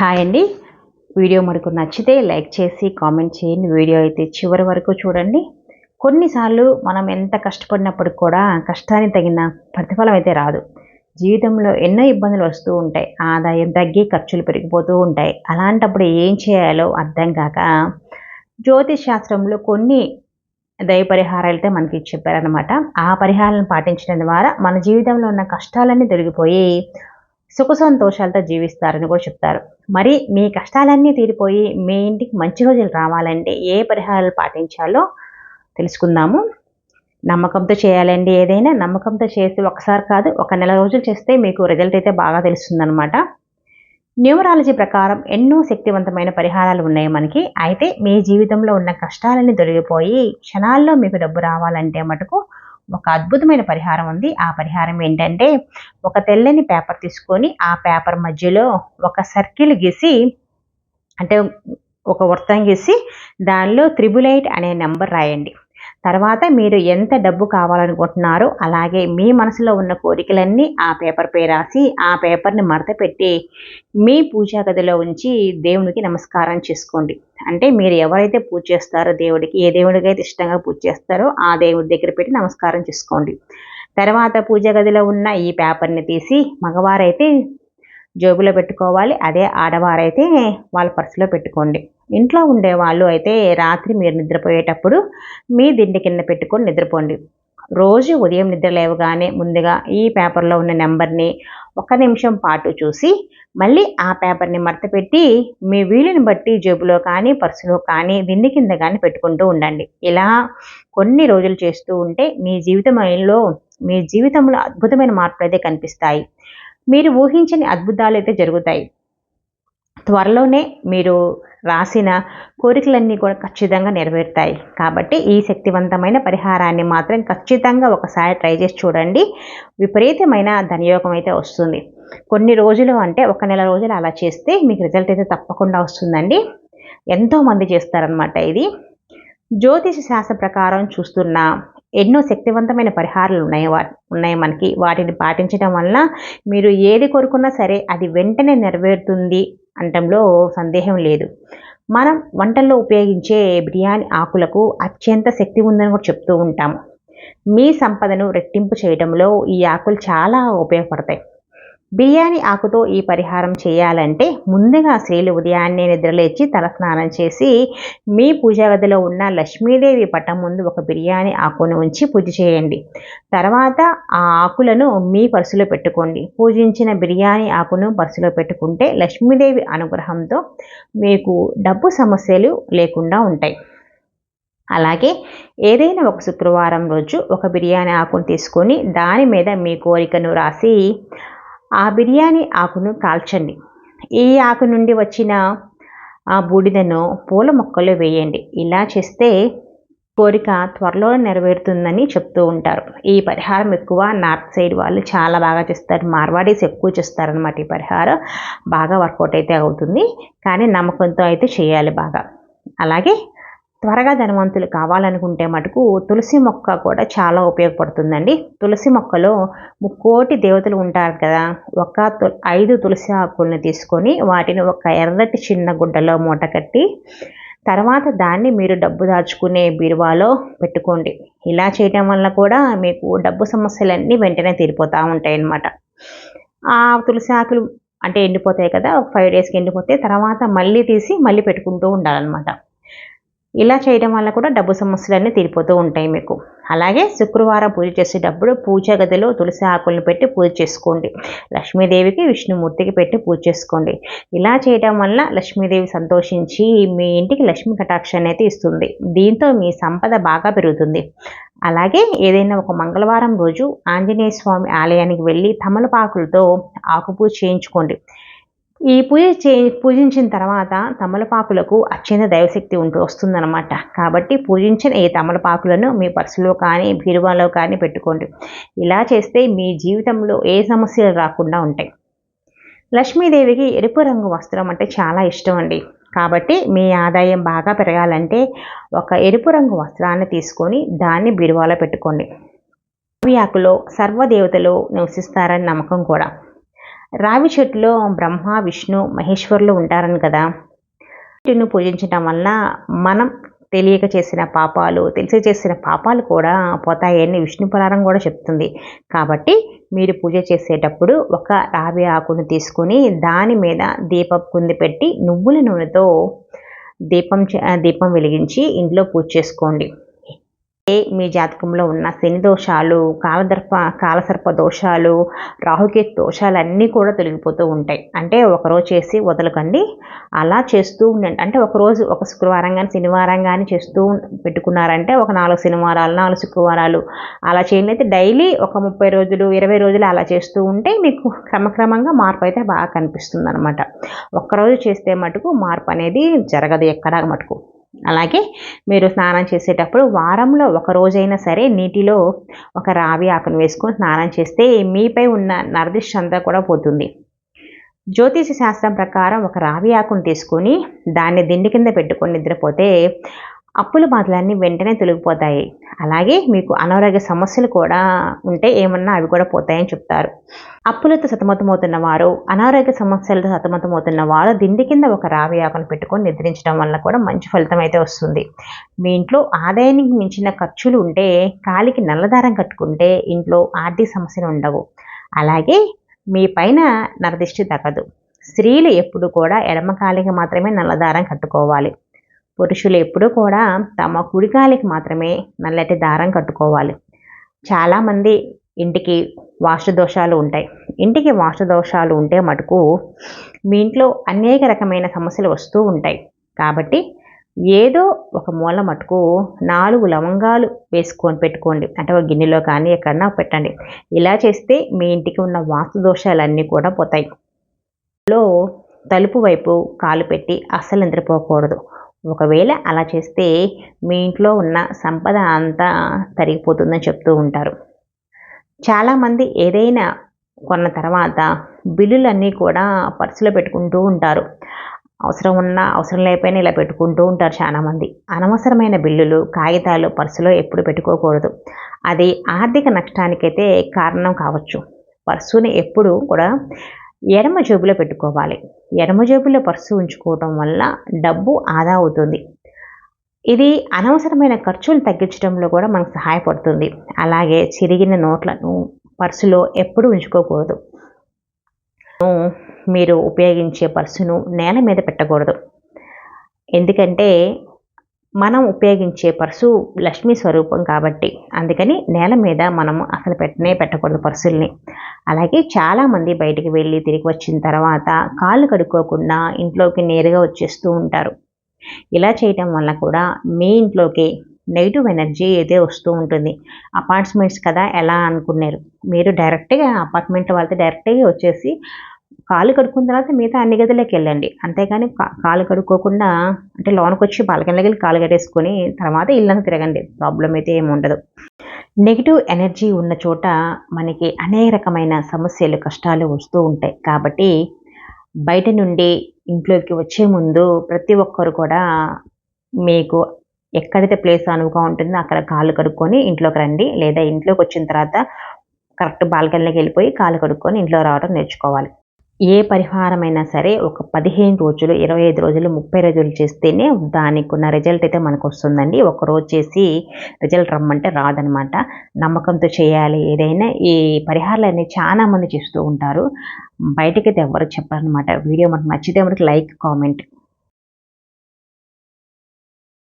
Hi అండి. Video మనకు నచ్చితే లైక్ చేసి కామెంట్ చేయండి. వీడియో అయితే చివరి వరకు చూడండి. కొన్నిసార్లు మనం ఎంత కష్టపడినప్పుడు కూడా కష్టానికి తగిన ప్రతిఫలం అయితే రాదు. జీవితంలో ఎన్నో ఇబ్బందులు వస్తూ ఉంటాయి. ఆదాయం తగ్గి ఖర్చులు పెరిగిపోతూ ఉంటాయి. అలాంటప్పుడు ఏం చేయాలో అర్థం కాక జ్యోతిష్ శాస్త్రంలో కొన్ని దయ పరిహారాలు అయితే మనకి చెప్పారనమాట ఆ పరిహారాలను పాటించడం ద్వారా మన జీవితంలో ఉన్న కష్టాలన్నీ తొలగిపోయి సుఖ సంతోషాలతో జీవిస్తారని కూడా చెప్తారు. మరి మీ కష్టాలన్నీ తీరిపోయి మీ ఇంటికి మంచి రోజులు రావాలంటే ఏ పరిహారాలు పాటించాలో తెలుసుకుందాము. నమ్మకంతో చేయాలండి ఏదైనా. నమ్మకంతో చేసి ఒకసారి కాదు ఒక నెల రోజులు చేస్తే మీకు రిజల్ట్ అయితే బాగా తెలుస్తుందనమాట న్యూమరాలజీ ప్రకారం ఎన్నో శక్తివంతమైన పరిహారాలు ఉన్నాయి మనకి. అయితే మీ జీవితంలో ఉన్న కష్టాలన్నీ దొరికిపోయి క్షణాల్లో మీకు డబ్బు రావాలంటే మటుకు ఒక అద్భుతమైన పరిహారం ఉంది. ఆ పరిహారం ఏంటంటే ఒక తెల్లని పేపర్ తీసుకొని ఆ పేపర్ మధ్యలో ఒక సర్కిల్ గీసి అంటే ఒక వృత్తం గీసి దానిలో త్రిబుల్ ఎయిట్ అనే నెంబర్ రాయండి. తర్వాత మీరు ఎంత డబ్బు కావాలనుకుంటున్నారో అలాగే మీ మనసులో ఉన్న కోరికలన్నీ ఆ పేపర్ పై రాసి ఆ పేపర్ని మడత పెట్టి మీ పూజా గదిలో ఉంచి దేవునికి నమస్కారం చేసుకోండి. అంటే మీరు ఎవరైతే పూజ చేస్తారో దేవుడికి ఏ దేవుడికి అయితే ఇష్టంగా పూజ చేస్తారో ఆ దేవుడి దగ్గర పెట్టి నమస్కారం చేసుకోండి. తర్వాత పూజా గదిలో ఉన్న ఈ పేపర్ని తీసి మగవారైతే జోబులో పెట్టుకోవాలి అదే ఆడవారైతే వాళ్ళ పర్సులో పెట్టుకోండి. ఇంట్లో ఉండే వాళ్ళు అయితే రాత్రి మీరు నిద్రపోయేటప్పుడు మీ దిండి కింద పెట్టుకొని నిద్రపోండి. రోజు ఉదయం నిద్ర లేవగానే ముందుగా ఈ పేపర్లో ఉన్న నెంబర్ని ఒక నిమిషం పాటు చూసి మళ్ళీ ఆ పేపర్ని మడతపెట్టి మీ వీలుని బట్టి జేబులో కానీ పర్సులో కానీ దిండి కింద కానీ పెట్టుకుంటూ ఉండండి. ఇలా కొన్ని రోజులు చేస్తూ ఉంటే మీ జీవితంలో మీ జీవితంలో అద్భుతమైన మార్పులు అయితే కనిపిస్తాయి. మీరు ఊహించని అద్భుతాలు అయితే జరుగుతాయి. త్వరలోనే మీరు రాసిన కోరికలన్నీ కూడా ఖచ్చితంగా నెరవేరుతాయి. కాబట్టి ఈ శక్తివంతమైన పరిహారాన్ని మాత్రం ఖచ్చితంగా ఒకసారి ట్రై చేసి చూడండి. విపరీతమైన ధనయోగం అయితే వస్తుంది. కొన్ని రోజులు అంటే ఒక నెల రోజులు అలా చేస్తే మీకు రిజల్ట్ అయితే తప్పకుండా వస్తుందండి. ఎంతోమంది చేస్తారనమాట ఇది. జ్యోతిష శాస్త్ర ప్రకారం చూస్తున్న ఎన్నో శక్తివంతమైన పరిహారాలు ఉన్నాయి. వా ఉన్నాయి మనకి. వాటిని పాటించడం వల్ల మీరు ఏది కోరుకున్నా సరే అది వెంటనే నెరవేరుతుంది అనటంలో సందేహం లేదు. మనం వంటల్లో ఉపయోగించే బిర్యానీ ఆకులకు అత్యంత శక్తి ఉందని కూడా చెప్తూ ఉంటాము. మీ సంపదను రెట్టింపు చేయడంలో ఈ ఆకులు చాలా ఉపయోగపడతాయి. బిర్యానీ ఆకుతో ఈ పరిహారం చేయాలంటే ముందుగా స్త్రీలు ఉదయాన్నే నిద్రలేచి తలస్నానం చేసి మీ పూజా గదిలో ఉన్న లక్ష్మీదేవి పటం ముందు ఒక బిర్యానీ ఆకును ఉంచి పూజ చేయండి. తర్వాత ఆ ఆకులను మీ పర్సులో పెట్టుకోండి. పూజించిన బిర్యానీ ఆకును పర్సులో పెట్టుకుంటే లక్ష్మీదేవి అనుగ్రహంతో మీకు డబ్బు సమస్యలు లేకుండా ఉంటాయి. అలాగే ఏదైనా ఒక శుక్రవారం రోజు ఒక బిర్యానీ ఆకును తీసుకొని దాని మీద మీ కోరికను రాసి ఆ బిర్యానీ ఆకును కాల్చండి. ఈ ఆకు నుండి వచ్చిన ఆ బూడిదను పూల మొక్కలు వేయండి. ఇలా చేస్తే కోరిక త్వరలో నెరవేరుతుందని చెప్తూ ఉంటారు. ఈ పరిహారం ఎక్కువ నార్త్ సైడ్ వాళ్ళు చాలా బాగా చేస్తారు. మార్వాడీస్ ఎక్కువ చేస్తారనమాట ఈ పరిహారం. బాగా వర్కౌట్ అయితే అవుతుంది. కానీ నమ్మకంతో అయితే చేయాలి బాగా. అలాగే త్వరగా ధనవంతులు కావాలనుకుంటే మటుకు తులసి మొక్క కూడా చాలా ఉపయోగపడుతుందండి. తులసి మొక్కలో ముక్కోటి దేవతలు ఉంటారు కదా ఒక ఐదు తులసి ఆకుల్ని తీసుకొని వాటిని ఒక ఎర్రటి చిన్న గుడ్డలో మూట కట్టి తర్వాత దాన్ని మీరు డబ్బు దాచుకునే బీరువాలో పెట్టుకోండి. ఇలా చేయటం వల్ల కూడా మీకు డబ్బు సమస్యలన్నీ వెంటనే తీరిపోతూ ఉంటాయి అన్నమాట ఆ తులసి ఆకులు అంటే ఎండిపోతాయి కదా ఒక ఫైవ్ డేస్కి ఎండిపోతే తర్వాత మళ్ళీ తీసి మళ్ళీ పెట్టుకుంటూ ఉండాలన్నమాట. ఇలా చేయడం వల్ల కూడా డబ్బు సమస్యలన్నీ తీరిపోతూ ఉంటాయి మీకు. అలాగే శుక్రవారం పూజ చేసేటప్పుడు పూజ గదిలో తులసి ఆకులను పెట్టి పూజ చేసుకోండి. లక్ష్మీదేవికి విష్ణుమూర్తికి పెట్టి పూజ చేసుకోండి. ఇలా చేయడం వల్ల లక్ష్మీదేవి సంతోషించి మీ ఇంటికి లక్ష్మీ కటాక్షాన్ని అయితే ఇస్తుంది. దీంతో మీ సంపద బాగా పెరుగుతుంది. అలాగే ఏదైనా ఒక మంగళవారం రోజు ఆంజనేయ స్వామి ఆలయానికి వెళ్ళి తమలపాకులతో ఆకుపూజ చేయించుకోండి. ఈ పూజ చే పూజించిన తర్వాత తమలపాకులకు అత్యంత దైవశక్తి ఉంటూ వస్తుందన్నమాట. కాబట్టి పూజించిన ఈ తమలపాకులను మీ పర్సులో కానీ బీరువాలో కానీ పెట్టుకోండి. ఇలా చేస్తే మీ జీవితంలో ఏ సమస్యలు రాకుండా ఉంటాయి. లక్ష్మీదేవికి ఎరుపు రంగు వస్త్రం అంటే చాలా ఇష్టం అండి. కాబట్టి మీ ఆదాయం బాగా పెరగాలంటే ఒక ఎరుపు రంగు వస్త్రాన్ని తీసుకొని దాన్ని బీరువాలో పెట్టుకోండి. ఆకులో సర్వదేవతలు నివసిస్తారని నమ్మకం కూడా. రావి చెట్టులో బ్రహ్మ విష్ణు మహేశ్వరులు ఉంటారని కదా. చెట్టును పూజించడం వల్ల మనం తెలియక చేసిన పాపాలు తెలిసి చేసిన పాపాలు కూడా పోతాయని విష్ణు పురాణం కూడా చెప్తుంది. కాబట్టి మీరు పూజ చేసేటప్పుడు ఒక రావి ఆకును తీసుకొని దాని మీద దీపం కుంది పెట్టి నువ్వుల నూనెతో దీపం దీపం వెలిగించి ఇంట్లో పూజ చేసుకోండి. మీ జాతకంలో ఉన్న శని దోషాలు కాలదర్ప కాలసర్ప దోషాలు రాహుకేతు దోషాలు అన్నీ కూడా తొలగిపోతూ ఉంటాయి. అంటే ఒకరోజు చేసి వదలకండి. అలా చేస్తూ ఉండండి. అంటే ఒకరోజు ఒక శుక్రవారం కానీ శనివారం కానీ చేస్తూ పెట్టుకున్నారంటే ఒక నాలుగు శనివారాలు నాలుగు శుక్రవారాలు అలా చేయనైతే డైలీ ఒక ముప్పై రోజులు ఇరవై రోజులు అలా చేస్తూ ఉంటే మీకు క్రమక్రమంగా మార్పు అయితే బాగా కనిపిస్తుంది అనమాట ఒక్కరోజు చేస్తే మటుకు మార్పు అనేది జరగదు ఎక్కడా మటుకు. అలాగే మీరు స్నానం చేసేటప్పుడు వారంలో ఒక రోజైనా సరే నీటిలో ఒక రావి ఆకును వేసుకొని స్నానం చేస్తే మీపై ఉన్న నరదిష్ అంతా కూడా పోతుంది. జ్యోతిష శాస్త్రం ప్రకారం ఒక రావి ఆకును తీసుకొని దాన్ని దిండి కింద పెట్టుకొని నిద్రపోతే అప్పుల బాధలన్నీ వెంటనే తొలగిపోతాయి. అలాగే మీకు అనారోగ్య సమస్యలు కూడా ఉంటే ఏమన్నా అవి కూడా పోతాయని చెప్తారు. అప్పులతో సతమతమవుతున్న వారు అనారోగ్య సమస్యలతో సతమతమవుతున్న వారు దిండి కింద ఒక రావి ఆకును పెట్టుకొని నిద్రించడం వల్ల కూడా మంచి ఫలితం అయితే వస్తుంది. మీ ఇంట్లో ఆదాయానికి మించిన ఖర్చులు ఉంటే కాలికి నల్లదారం కట్టుకుంటే ఇంట్లో ఆర్థిక సమస్యలు ఉండవు. అలాగే మీ పైన నరదిష్టి తగ్గదు. స్త్రీలు ఎప్పుడు కూడా ఎడమ కాలికి మాత్రమే నల్లదారం కట్టుకోవాలి. పురుషులు ఎప్పుడూ కూడా తమ కుడికాలికి మాత్రమే నల్లటి దారం కట్టుకోవాలి. చాలామంది ఇంటికి వాస్తు దోషాలు ఉంటాయి. ఇంటికి వాస్తు దోషాలు ఉంటే మటుకు మీ ఇంట్లో అనేక రకమైన సమస్యలు వస్తూ ఉంటాయి. కాబట్టి ఏదో ఒక మూల మటుకు నాలుగు లవంగాలు వేసుకొని పెట్టుకోండి. అంటే ఒక గిన్నెలో కానీ ఎక్కడన్నా పెట్టండి. ఇలా చేస్తే మీ ఇంటికి ఉన్న వాస్తు దోషాలన్నీ కూడా పోతాయి. లో తలుపు వైపు కాలు పెట్టి అస్సలు నిద్రపోకూడదు. ఒకవేళ అలా చేస్తే మీ ఇంట్లో ఉన్న సంపద అంతా తరిగిపోతుందని చెప్తూ ఉంటారు. చాలామంది ఏదైనా కొన్న తర్వాత బిల్లులన్నీ కూడా పర్సులో పెట్టుకుంటూ ఉంటారు. అవసరం ఉన్నా అవసరం లేకపోయినా ఇలా పెట్టుకుంటూ ఉంటారు చాలామంది. అనవసరమైన బిల్లులు కాగితాలు పర్సులో ఎప్పుడు పెట్టుకోకూడదు. అది ఆర్థిక నష్టానికైతే కారణం కావచ్చు. పర్సుని ఎప్పుడు కూడా ఎడమ జేబులో పెట్టుకోవాలి. ఎడమ జేబులో పర్సు ఉంచుకోవటం వల్ల డబ్బు ఆదా అవుతుంది. ఇది అనవసరమైన ఖర్చులు తగ్గించడంలో కూడా మనకు సహాయపడుతుంది. అలాగే చిరిగిన నోట్లను పర్సులో ఎప్పుడు ఉంచుకోకూడదు. మీరు ఉపయోగించే పర్సును నేల మీద పెట్టకూడదు. ఎందుకంటే మనం ఉపయోగించే పర్సు లక్ష్మీ స్వరూపం కాబట్టి. అందుకని నేల మీద మనం అసలు పెట్టనే పెట్టకూడదు పర్సుల్ని. అలాగే చాలామంది బయటికి వెళ్ళి తిరిగి వచ్చిన తర్వాత కాళ్ళు కడుక్కోకుండా ఇంట్లోకి నేరుగా వచ్చేస్తూ ఉంటారు. ఇలా చేయటం వల్ల కూడా మీ ఇంట్లోకి నెగిటివ్ ఎనర్జీ అయితే వస్తూ ఉంటుంది. అపార్ట్మెంట్స్ కదా ఎలా అనుకున్నారు? మీరు డైరెక్ట్గా అపార్ట్మెంట్ వాళ్ళతో డైరెక్ట్గా వచ్చేసి కాలు కడుక్కున్న తర్వాత మిగతా అన్ని గదిలోకి వెళ్ళండి. అంతేగాని కాలు కడుక్కోకుండా అంటే లోనకి వచ్చి బాల్కనీలోకి వెళ్ళి కాలు కట్టేసుకొని తర్వాత ఇల్లంతా తిరగండి. ప్రాబ్లం అయితే ఏమి ఉండదు. నెగిటివ్ ఎనర్జీ ఉన్న చోట మనకి అనేక రకమైన సమస్యలు కష్టాలు వస్తూ ఉంటాయి. కాబట్టి బయట నుండి ఇంట్లోకి వచ్చే ముందు ప్రతి ఒక్కరు కూడా మీకు ఎక్కడైతే ప్లేస్ అనువుగా ఉంటుందో అక్కడ కాళ్ళు కడుక్కొని ఇంట్లోకి రండి. లేదా ఇంట్లోకి వచ్చిన తర్వాత కరెక్ట్ బాల్కనీలోకి వెళ్ళిపోయి కాలు కడుక్కొని ఇంట్లో రావడం నేర్చుకోవాలి. ఏ పరిహారమైనా సరే ఒక పదిహేను రోజులు ఇరవై ఐదు రోజులు ముప్పై రోజులు చేస్తేనే దానికి ఉన్న రిజల్ట్ అయితే మనకు వస్తుందండి ఒక రోజు చేసి రిజల్ట్ రమ్మంటే రాదనమాట. నమ్మకంతో చేయాలి. ఏదైనా ఈ పరిహారాలు అనేవి చాలామంది చేస్తూ ఉంటారు. బయటకైతే ఎవరు చెప్పారనమాట. వీడియో మనకు నచ్చితే మనకి లైక్ కామెంట్